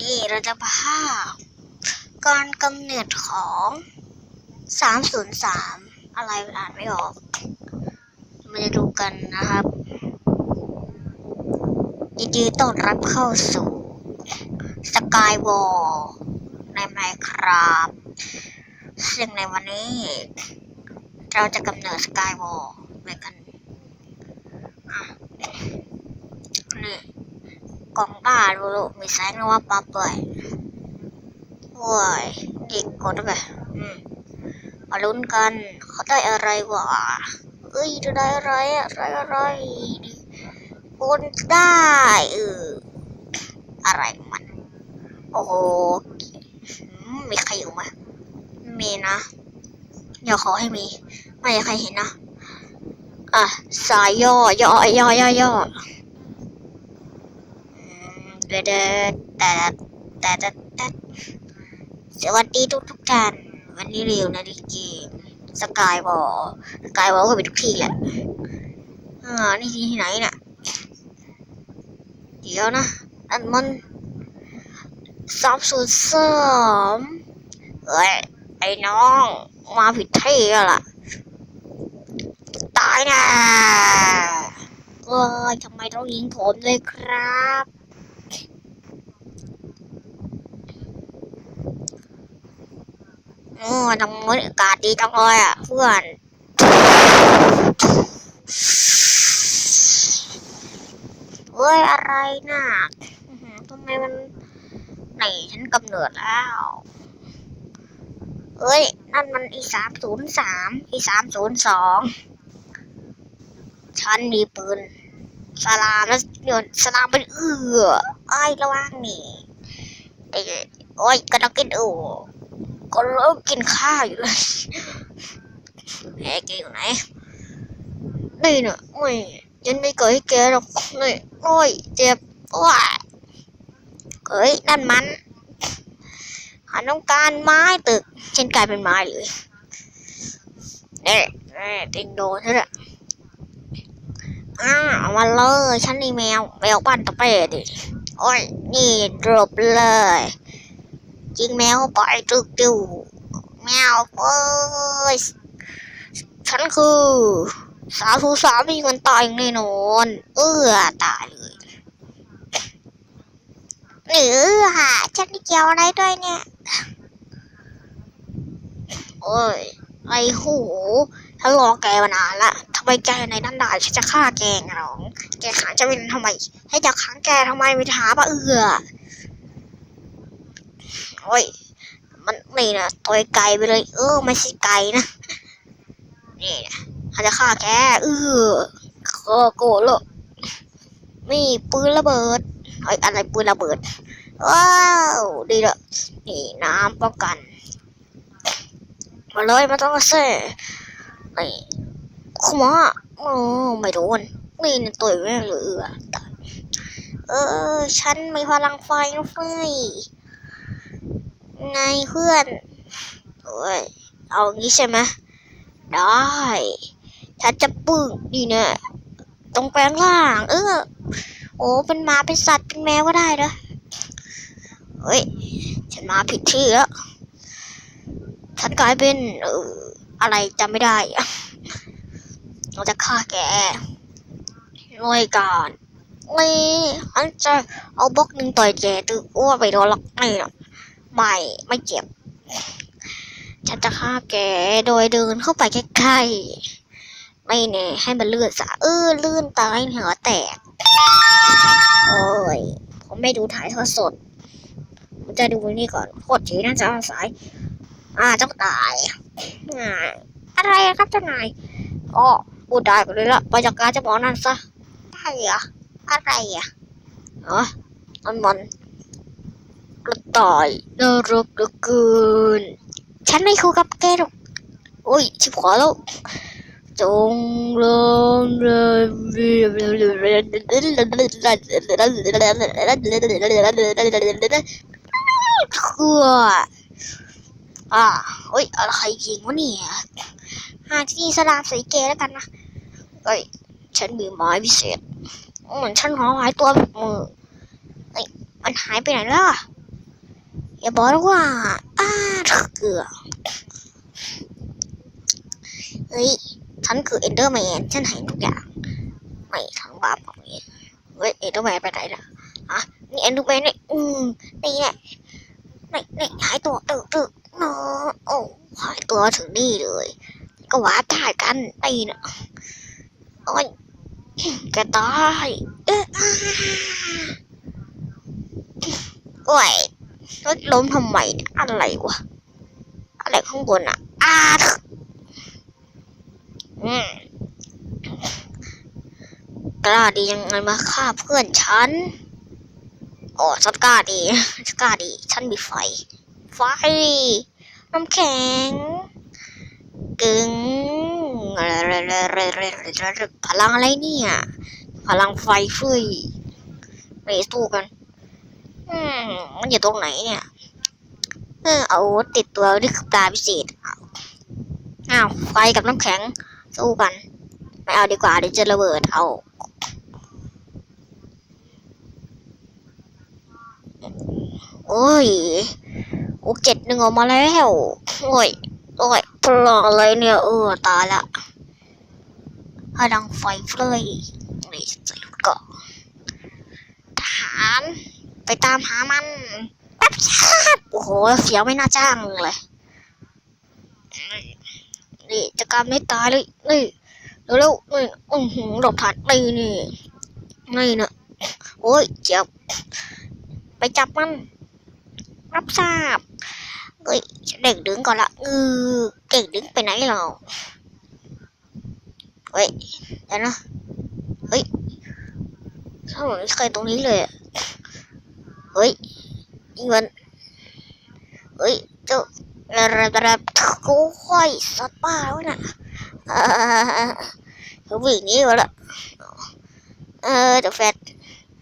นี่เราจะพาการกำเนิดของสามศูนย์สามอะไรอ่านไม่ออก มาดูกันนะครับยินดีต้อนรับเข้าสู่สกายวอลในไมครับซึ่งในวันนี้ เราจะกำเนิดสกายวอลไปกัน นี่ กล่องบ้าดูลูกมีแสงนะว่าปั๊บด้วยโว้ยดิกกดไปอืมมาลุ้นกันเขาได้อะไรวะเอ้ยจะได้อะไรอะไรอะไรดิคนได้เอออะไรของมัน โอ้โหอืมมีใครอยู่ไหมมีนะเดี๋ยวขอให้มี ไม่ให้ใครเห็นนะ อะ สายย่อย่อย่อย่อย่อ เดดแต่แต่แต่แต่สวัสดีทุกทุกท่านวันนี้เร็วนะดิจีสกายวอลสกายวอลก็เป็นทุกที่แหละอ่านี่ที่ไหนเนี่ยเดี๋ยวนะอันมันสามศูนย์สามเฮ้ยไอ้น้องมาผิดที่แล้วล่ะตายนะเอ้ยทำไมต้องยิงผมเลยครับ โอ้ทำไมอากาศดีจังเลยอะเพื่อนเฮ้ยอะไรน่ะทำไมมันไหนฉันกำเนิดแล้วเอ้ย นั่นมันอีสามศูนย์สามอีสามศูนย์สองฉันมีปืนสลามแล้วเดี๋ยวสลามเป็นเอือไอ้ระวังนี่ไอ้โอ้ยกำลังกินอู ก็เริ่มกินข้าวอยู่เลยแกแกอยู่ไหนนี่เนอะไม่ฉันไม่เกิดให้แกหรอกนี่โอ้ยเจ็บโอ้ยเอ้ยนั่นมันฉันต้องการไม้ตึกฉันกลายเป็นไม้เลยเน่เน่ติงโดนใช่ไหมอ้าเอามาเลยฉันนี่แมวแมวบ้านตะเป้ดิโอ้ยนี่ดรบเลย ยิงแมวเข้าไปตึกดิวแมวเอ้ยฉันคือสาวทูสาวมีคนตายแน่นอน เออตายเลยเออค่ะฉันไม่เกี่ยวอะไรด้วยเนี่ย โอ้ยไอ้หูฉันรอแกมานานละทำไมแกในนั้นได้ฉันจะฆ่าแกงหรอแกขังจะเป็นทำไม ให้จะขังแกทำไมไม่ถามว่าเออ โอ้ย มันนี่นะตัวไกลไปเลย เออ ไม่ใช่ไกลนะ นี่นะเขาจะฆ่าแกเออโกโกรธเลยนี่ปืนระเบิดเอ้อะไรปืนระเบิด ว้าว ดีละนี่น้ำป้องกัน มาเลยมาต้องเซ่นี่ขมาโอ้ไม่โดนนี่นี่ตัวแม่งเลยอะตายเออ ฉันมีพลังไฟนะเฟ้ย ไงเพื่อนโอ้ยเอางี้ใช่ไหมได้ฉันจะปึ้งดีเนี่ยตรงแปลงล่าง เออ โอ้เป็นหมาเป็นสัตว์เป็นแมวก็ได้เด้อเฮ้ย ฉันมาผิดที่แล้ว ฉันกลายเป็นเอออะไรจำไม่ได้เราจะฆ่าแกหน่วยการนี่ฉันจะเอาบล็อกหนึ่งต่อยแกตึกอ้วไปโดนหรอกไม่หรอก ไม่ไม่เจ็บ ฉันจะฆ่าแกโดยเดินเข้าไปใกล้ๆไม่แน่ให้มันเลือดสาดเออลื่นตายเหงื่อแตก โอ้ย ผมไม่ดูถ่ายทอดสดผมจะดูนี่ก่อนโคตรทีน่าจะอาสาย อ่าเจ้าตายอ่าอะไรครับเจ้านายอ๋อพูดได้ไปเลยละไปจากการจะบอกนั่นซะได้เหรออะไรอะเออมันมัน กระต่ายน่ารักเหลือเกิน ฉันไม่คุยกับแกหรอกโอ้ยชิบหายแล้ว จงลงเลยคืออ่าเฮ้ยอะไรยิงวะเนี่ยหาที่สลามใส่แกแล้วกันนะเฮ้ย ฉันมีไม้พิเศษเหมือนฉันหอหายตัวแบบมือเฮ้ยมันหายไปไหนล่ะ อย่าบอกว่าอ้าเกือเฮ้ย ฉันคือเอนเดอร์แมน ฉันเห็นทุกอย่าง ไม่ทั้งบาปของนี้เฮ้ย เอนเดอร์แมนไปไหนล่ะอะนี่เอนเดอร์แมนนี่อืมนี่แหละนี่นี่หายตัวตึกตึกเนาะโอ้หายตัวถึงนี่เลย ก็ว่าตายกันตีนะโอ้ยแกตายเอ้ย รถล้มทำไมเนี่ยอะไรวะ อะไรข้างบนอะอ้าอืมกล้าดียังไงมาฆ่าเพื่อนฉันอ๋อฉันกล้าดีฉันกล้าดี ฉันมีไฟ ไฟ น้ำแข็ง กึ่งพลังอะไรเนี่ย พลังไฟฟุยไม่สู้กัน อืมมันอยู่ตรงไหนเนี่ย เออเอาติดตัวนี่คือปลาพิเศษอ้าวอ้าวไฟกับน้ำแข็งสู้กัน ไม่เอาดีกว่าเดี๋ยวจะระเบิดเอาโอ้ยโอ้เจ็ดหนึ่งออกมาแล้ว โอ้ย โอ้ยพลังอะไรเนี่ย เออ ตายละพลังไฟเฟ้ยนี่ใส่กเกาะทหาร ไปตามหามันแป๊บชาบโอ้โหเสียวไม่น่าจ้างเลยนี่จะการไม่ตายเลยนี่เร็วๆนี่อือหือหลบทันนี่นี่นี่นะโอ้ยเจ็บไปจับมันรับทราบเอ้ยเด็กดึงก่อนละเออเก่งดึงไปไหนเราเฮ้ยเดี๋ยวนะเฮ้ยถ้าเหมือนไม่เคยตรงนี้เลยอะ เฮ้ยนี่มันเฮ้ยเจ้าระดับโอ้ยสัตว์ป่าวะน่ะอ่าเขาวิ่งหนี้วะละเออเดอะแฟต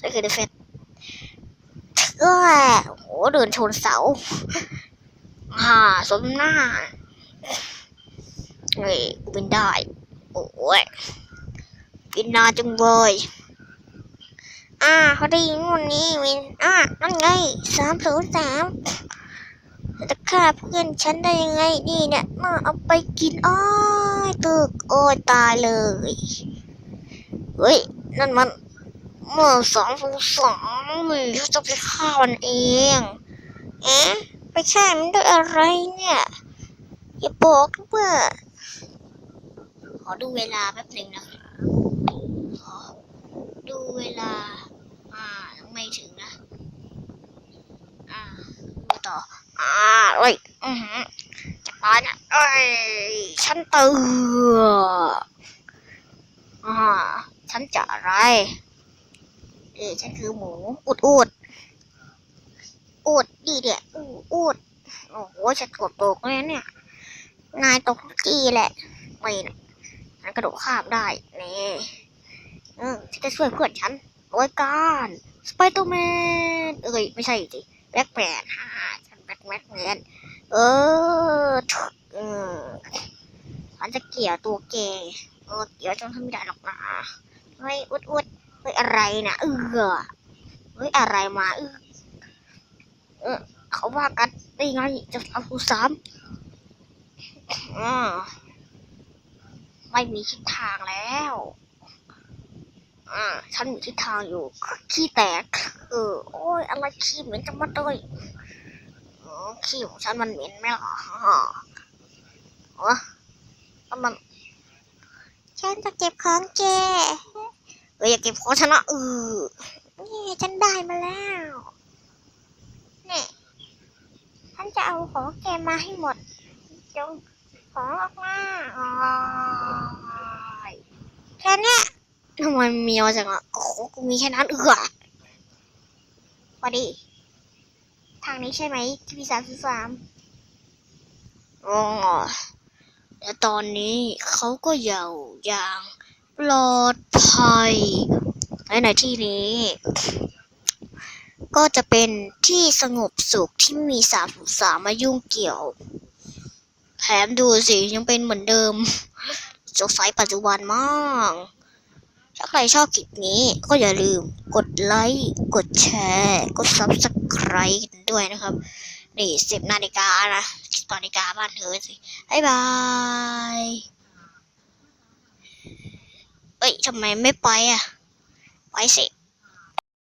นี่คือเดอะแฟตก็โหเดินชนเสาฮ่าสมหน้าเฮ้ยกูบินได้ โอ้ยบินนาจังเลย อ่าเขาได้ยินวันนี้วิน อ่านั่นไงสามศูนย์สามจะฆ่าเพื่อนฉันได้ยังไงนี่เนี่ยมาเอาไปกินอ้อยตึกโอ้ยตายเลยเฮ้ยนั่นมันเมื่อสองสองสองมือเขาจะไปฆ่ามันเองเอ๊ะไปฆ่ามันด้วยอะไรเนี่ยอย่าบอกนะว่าขอดูเวลาแป๊บหนึ่งนะขอดูเวลา อ่ายังไม่ถึงนะ อ่าดูต่ ออ่าเอ้ยอือหือจะตายนี่ยเอ้ยฉันเตืออ่าฉันจะอะไรเอ้ยฉันคือหมูอุดอุดอุดดีเดียอูอุดโอ้โหฉันกดตกเลยเนี่ย นายตกทุกทีแหละไม่นะฉันกระโดดข้ามได้นี่เออฉันจะช่วยเพื่อนฉันโดยการสไปเดอร์แมนเอ้ย ไม่ใช่สิแบล็กแมนฮ่า ฉันแบล็กแมนเออเออฉันจะเกี่ยวตัวแกเออเกี่ยวจนทำไม่ได้หรอกนะเฮ้ยอุดอุดเฮ้ยอะไรนะเออเฮ้ยอะไรมาเออเออเขาว่ากันได้ไงจะเอาคูสามอ่าไม่มีทิศทางแล้วอ่าฉันมีทิศทางอยู่ ขี้แตก เออ โอ้ย อะไรขี้เหม็นจังมาเลย ขี้ของฉันมันเหม็นไหมล่ะอ๋อแล้วมัน ฉันจะเก็บของแกเอออย่าเก็บของฉันนะเออนี่ฉันได้มาแล้วนี่ฉันจะเอาของแกมาให้หมด จงของออกมาแค่นี้ทำไมมันมีมาจังอะโอ้กูมีแค่นั้นเออพอดี ทางนี้ใช่ไหมที่พีสามสิบสามอ๋อแต่ตอนนี้เขาก็อยู่อย่างปลอดภัยและในที่นี้ ก็จะเป็นที่สงบสุขที่ไม่มีสามสามมายุ่งเกี่ยว แถมดูสิยังเป็นเหมือนเดิมสงสัยปัจจุบันมาก ถ้าใครชอบคลิปนี้ก็อย่าลืมกดไลค์ กดแชร์ กด subscribe ด้วยนะครับ นี่สิบนาฬิกานะตอนนาฬิกาบ้านเธอสิบายบาย เอ้ยทำไมไม่ไปอะ ไปสิ